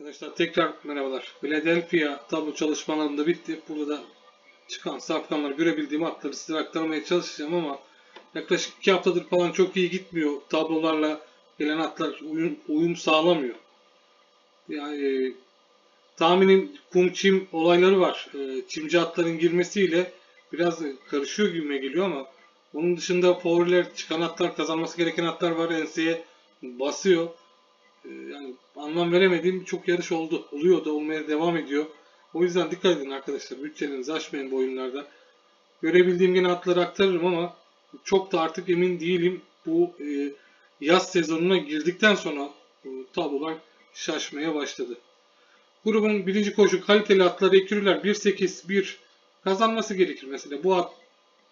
Arkadaşlar tekrar merhabalar. Philadelphia tablo çalışmalarında bitti. Burada da çıkan safkanlar görebildiğim atları size aktarmaya çalışacağım ama yaklaşık 2 haftadır falan çok iyi gitmiyor. Tablolarla gelen atlar uyum, uyum sağlamıyor. Yani e, tahminim kum çim olayları var. E, çimci atların girmesiyle biraz karışıyor gibime geliyor ama onun dışında favoriler çıkan atlar kazanması gereken atlar var. Enseye basıyor. Ee, yani anlam veremediğim çok yarış oldu. Oluyor da olmaya devam ediyor. O yüzden dikkat edin arkadaşlar. Bütçelerinizi aşmayın bu oyunlarda. Görebildiğim yine atları aktarırım ama çok da artık emin değilim. Bu e, yaz sezonuna girdikten sonra bu tablolar şaşmaya başladı. Grubun birinci koşu kaliteli atları ekürüler 1-8-1 kazanması gerekir mesela. Bu at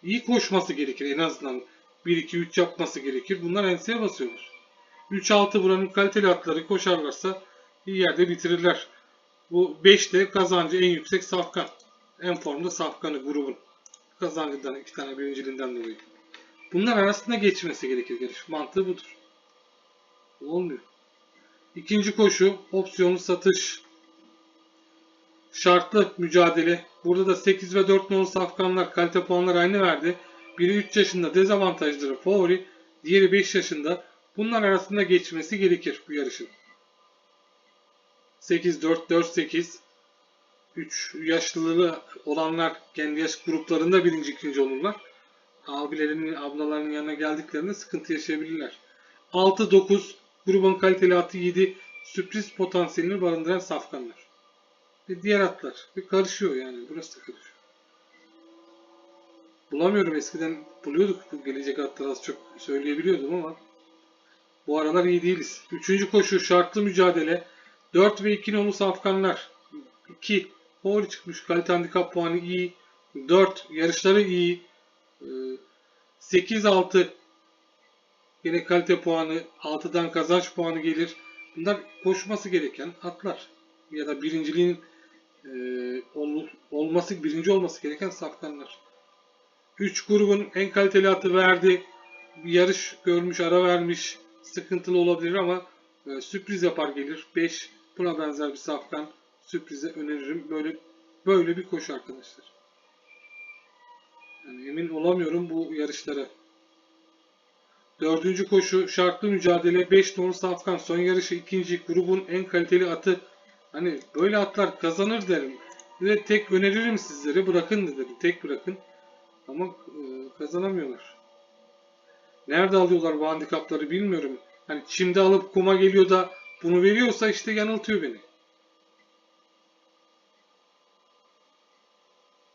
iyi koşması gerekir en azından. 1-2-3 yapması gerekir. Bunlar enseye basıyorlar. 3-6 buranın kaliteli atları koşarlarsa iyi yerde bitirirler. Bu 5 de kazancı en yüksek safkan. En formda safkanı grubun. Kazancından iki tane birinciliğinden dolayı. Bunlar arasında geçmesi gerekir yarış. Mantığı budur. Olmuyor. İkinci koşu opsiyonlu satış. Şartlı mücadele. Burada da 8 ve 4 nolu safkanlar kalite puanları aynı verdi. Biri 3 yaşında dezavantajları favori. Diğeri 5 yaşında. Bunlar arasında geçmesi gerekir bu yarışın. 8-4-4-8 3 yaşlılığı olanlar kendi yaş gruplarında birinci ikinci olurlar. Abilerinin, ablalarının yanına geldiklerinde sıkıntı yaşayabilirler. 6-9 grubun kaliteli atı 7 sürpriz potansiyelini barındıran safkanlar. Ve diğer atlar. Ve karışıyor yani. Burası da karışıyor. Bulamıyorum eskiden buluyorduk bu gelecek atları az çok söyleyebiliyordum ama bu aralar iyi değiliz. Üçüncü koşu şartlı mücadele. 4 ve 2 nolu safkanlar. 2 favori çıkmış. Kalite handikap puanı iyi. 4 yarışları iyi. 8-6 yine kalite puanı. 6'dan kazanç puanı gelir. Bunlar koşması gereken atlar. Ya da birinciliğin e, ol- olması, birinci olması gereken safkanlar. 3 grubun en kaliteli atı verdi. Bir yarış görmüş, ara vermiş sıkıntılı olabilir ama e, sürpriz yapar gelir. 5 buna benzer bir safkan sürprize öneririm. Böyle böyle bir koşu arkadaşlar. Yani emin olamıyorum bu yarışlara. Dördüncü koşu şartlı mücadele 5 nolu safkan son yarışı ikinci grubun en kaliteli atı. Hani böyle atlar kazanır derim. Ve tek öneririm sizlere bırakın dedim. Tek bırakın. Ama e, kazanamıyorlar. Nerede alıyorlar bu handikapları bilmiyorum. Hani çimde alıp kuma geliyor da bunu veriyorsa işte yanıltıyor beni.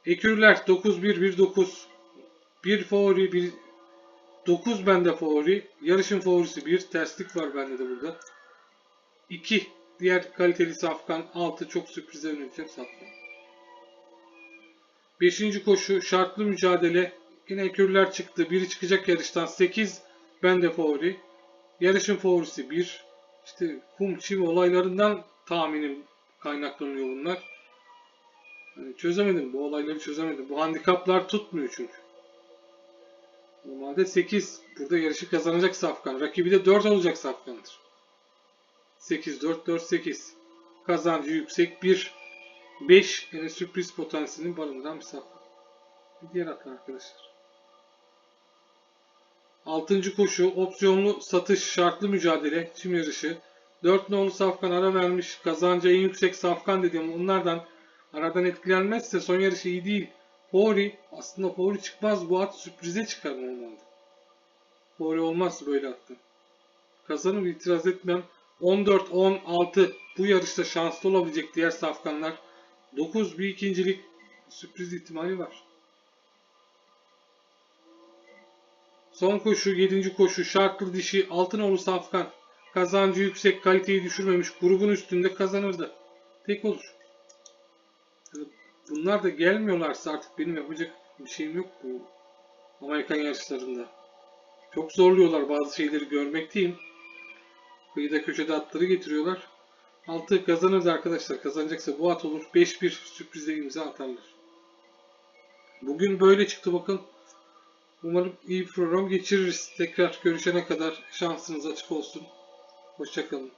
Ekürler 9-1-1-9 1 favori 1 9 bende favori. Yarışın favorisi 1. Terslik var bende de burada. 2 diğer kaliteli safkan 6 çok sürprize önereceğim safkan. 5. koşu şartlı mücadele. Yine ekürler çıktı. Biri çıkacak yarıştan 8 bende favori. Yarışın favorisi 1. İşte kum çim olaylarından tahminim kaynaklanıyor bunlar. Yani çözemedim. Bu olayları çözemedim. Bu handikaplar tutmuyor çünkü. Normalde 8. Burada yarışı kazanacak safkan. Rakibi de 4 olacak safkandır. 8, 4, 4, 8. Kazancı yüksek 1. 5 yine sürpriz potansiyelini barındıran bir safkan. Bir diğer atlar arkadaşlar. 6. koşu opsiyonlu satış şartlı mücadele çim yarışı. 4 nolu safkan ara vermiş. Kazancı en yüksek safkan dediğim onlardan aradan etkilenmezse son yarışı iyi değil. Fori aslında Fori çıkmaz bu at sürprize çıkar normalde. Fori olmaz böyle attı. Kazanır itiraz etmem. 14-16 bu yarışta şanslı olabilecek diğer safkanlar. 9 bir ikincilik sürpriz ihtimali var. Son koşu 7. koşu şartlı dişi Altınoğlu Safkan. Kazancı yüksek kaliteyi düşürmemiş grubun üstünde kazanırdı. Tek olur. Bunlar da gelmiyorlarsa artık benim yapacak bir şeyim yok bu Amerikan yarışlarında. Çok zorluyorlar bazı şeyleri görmekteyim. Kıyıda köşede atları getiriyorlar. Altı kazanırız arkadaşlar. Kazanacaksa bu at olur. 5-1 sürprize imza atarlar. Bugün böyle çıktı bakın. Umarım iyi program geçiririz. Tekrar görüşene kadar şansınız açık olsun. Hoşçakalın.